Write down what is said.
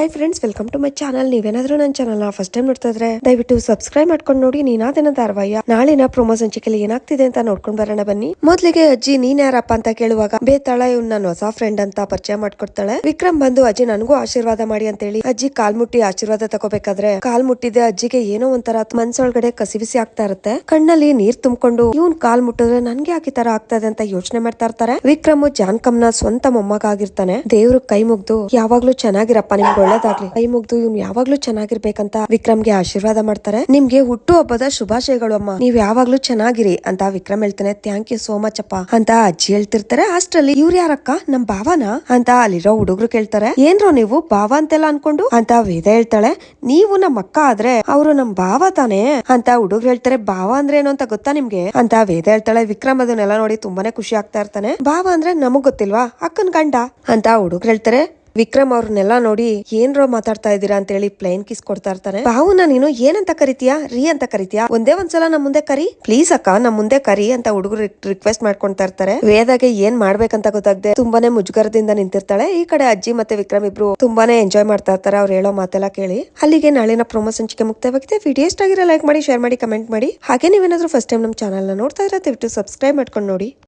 Hi friends welcome to my channel ನೀವೇನಾದ್ರೂ ನನ್ನ channel first time ನೋಡ್ತಾ ಇದ್ರೆ, ದಯವಿಟ್ಟು ಸಬ್ಸ್ಕ್ರೈಬ್ ಮಾಡ್ಕೊಂಡು ನೋಡಿ. ನೀನಾದೇನ ಧಾರವಾಯ ನಾಳಿನ ಪ್ರೊಮೋ ಸಂಚಿಕೆಯಲ್ಲಿ ಏನಾಗ್ತಿದೆ ಅಂತ ನೋಡ್ಕೊಂಡ್ ಬರೋಣ ಬನ್ನಿ. ಮೊದ್ಲಿಗೆ ಅಜ್ಜಿ, ನೀನ್ ಯಾರಪ್ಪ ಅಂತ ಕೇಳುವಾಗ ಬೇತಾಳ ಇವ್ ನನ್ನ ಹೊಸ ಫ್ರೆಂಡ್ ಅಂತ ಪರಿಚಯ ಮಾಡ್ಕೊಡ್ತಾಳೆ. ವಿಕ್ರಮ್ ಬಂದು ಅಜ್ಜಿ ನನಗೂ ಆಶೀರ್ವಾದ ಮಾಡಿ ಅಂತ ಹೇಳಿ ಅಜ್ಜಿ, ಕಾಲ್ ಮುಟ್ಟಿ ಆಶೀರ್ವಾದ ತಗೋಬೇಕಾದ್ರೆ, ಕಾಲ್ ಮುಟ್ಟಿದೆ ಅಜ್ಜಿಗೆ ಏನೋ ಒಂಥರ ಮನ್ಸೊಳಗಡೆ ಕಸಿವಿಸಿ ಆಗ್ತಾ ಇರುತ್ತೆ. ಕಣ್ಣಲ್ಲಿ ನೀರ್ ತುಂಬಿಕೊಂಡು, ಇವ್ನ್ ಕಾಲ್ ಮುಟ್ಟಿದ್ರೆ ನನ್ಗೆ ಯಾಕೆ ತರ ಆಗ್ತದೆ ಅಂತ ಯೋಚನೆ ಮಾಡ್ತಾ ಇರ್ತಾರೆ? ವಿಕ್ರಮ್ ಜಾನ್ಕಮ್ನ ಸ್ವಂತ ಮೊಮ್ಮಗ ಆಗಿರ್ತಾನೆ. ದೇವ್ರ ಕೈ ಮುಗ್ದು, ಯಾವಾಗ್ಲೂ ಚೆನ್ನಾಗಿರಪ್ಪ ನಿಮ್ಗೆ ಒಳ್ಳೇದಾಗ್ಲಿ. ಕೈ ಮುಗ್ದು ಇವ್ನು ಯಾವಾಗ್ಲೂ ಚೆನ್ನಾಗಿರ್ಬೇಕಂತ ವಿಕ್ರಮ್ಗೆ ಆಶೀರ್ವಾದ ಮಾಡ್ತಾರೆ. ನಿಮ್ಗೆ ಹುಟ್ಟು ಹಬ್ಬದ ಶುಭಾಶಯಗಳು ಅಮ್ಮ. ನೀವ್ ಯಾವಾಗ್ಲೂ ಚೆನ್ನಾಗಿರಿ ಅಂತ ವಿಕ್ರಮ್ ಹೇಳ್ತಾನೆ ಥ್ಯಾಂಕ್ ಯು ಸೋ ಮಚ್ ಅಪ್ಪ ಅಂತ ಅಜ್ಜಿ ಹೇಳ್ತಿರ್ತಾರೆ. ಅಷ್ಟ್ರಲ್ಲಿ ಇವ್ರು ಯಾರಕ್ಕ? ನಮ್ ಭಾವನ? ಅಂತ ಅಲ್ಲಿರೋ ಹುಡುಗರು ಕೇಳ್ತಾರೆ. ಏನ್ರೋ ನೀವು? ಭಾವ ಅಂತೆಲ್ಲ ಅನ್ಕೊಂಡು? ಅಂತ ವೇದ ಹೇಳ್ತಾಳೆ. ನೀವು ನಮ್ಮ ಅಕ್ಕ ಆದ್ರೆ ಅವರು ನಮ್ ಭಾವ ತಾನೇ? ಅಂತ ಹುಡುಗ್ರು ಹೇಳ್ತಾರೆ. ಭಾವ ಅಂದ್ರೆ ಏನು ಅಂತ ಗೊತ್ತಾ ನಿಮ್ಗೆ? ಅಂತ ವೇದ ಹೇಳ್ತಾಳೆ. ವಿಕ್ರಮ್ ಅದನ್ನೆಲ್ಲ ನೋಡಿ ತುಂಬಾನೇ ಖುಷಿ ಆಗ್ತಾ ಇರ್ತಾನೆ. ಭಾವ ಅಂದ್ರೆ ನಮಗ್ ಗೊತ್ತಿಲ್ವಾ? ಅಕ್ಕನ್ ಗಂಡ ಅಂತ ಹುಡುಗ್ರು ಹೇಳ್ತಾರೆ. ವಿಕ್ರಮ್ ಅವ್ರನ್ನೆಲ್ಲ ನೋಡಿ, ಏನ್ರೋ ಮಾತಾಡ್ತಾ ಇದ್ದೀರಾ? ಅಂತ ಹೇಳಿ ಪ್ಲೇನ್ ಕಿಸ್ ಕೊಡ್ತಾ ಇರ್ತಾರೆ. ಭಾವನ ನೀನು ಏನಂತ ಕರಿತೀಯಾ? ರೀ ಅಂತ ಕರಿತೀಯಾ? ಒಂದೇ ಒಂದ್ಸಲ ನಮ್ ಮುಂದೆ ಕರಿ? ಪ್ಲೀಸ್ ಅಕ್ಕ ನಮ್ ಮುಂದೆ ಕರಿ ಅಂತ ಹುಡುಗರು ರಿಕ್ವೆಸ್ಟ್ ಮಾಡ್ಕೊಂತಾ ಇರ್ತಾರೆ. ವೇದಾಗೆ ಏನ್ ಮಾಡ್ಬೇಕಂತ ಗೊತ್ತಾಗದೆ ತುಂಬಾನೇ ಮುಜುಗರದಿಂದ ನಿಂತಿರ್ತಾಳೆ. ಈ ಕಡೆ ಅಜ್ಜಿ ಮತ್ತೆ ವಿಕ್ರಮ್ ಇಬ್ರು ತುಂಬಾನೇ ಎಂಜಾಯ್ ಮಾಡ್ತಾ ಇರ್ತಾರೆ ಅವ್ರು ಹೇಳೋ ಮಾತೆಲ್ಲ ಕೇಳಿ. ಅಲ್ಲಿಗೆ ನಾಳಿನ ಪ್ರೊಮೋ ಸಂಚಿಕೆ ಮುಕ್ತವಾಗಿದೆ ವಿಡಿಯೋ ಇಷ್ಟ ಆಗಿರೋ ಲೈಕ್ ಮಾಡಿ ಶೇರ್ ಮಾಡಿ ಕಮೆಂಟ್ ಮಾಡಿ. ಹಾಗೆ ನೀವೇನಾದ್ರೂ ಫಸ್ಟ್ ಟೈಮ್ ನಮ್ಮ ಚಾನಲ್ ನೋಡ್ತಾ ಇದ್ರೆ ದಯವಿಟ್ಟು ಸಬ್ಸ್ಕ್ರೈಬ್ ಮಾಡ್ಕೊಂಡು ನೋಡಿ.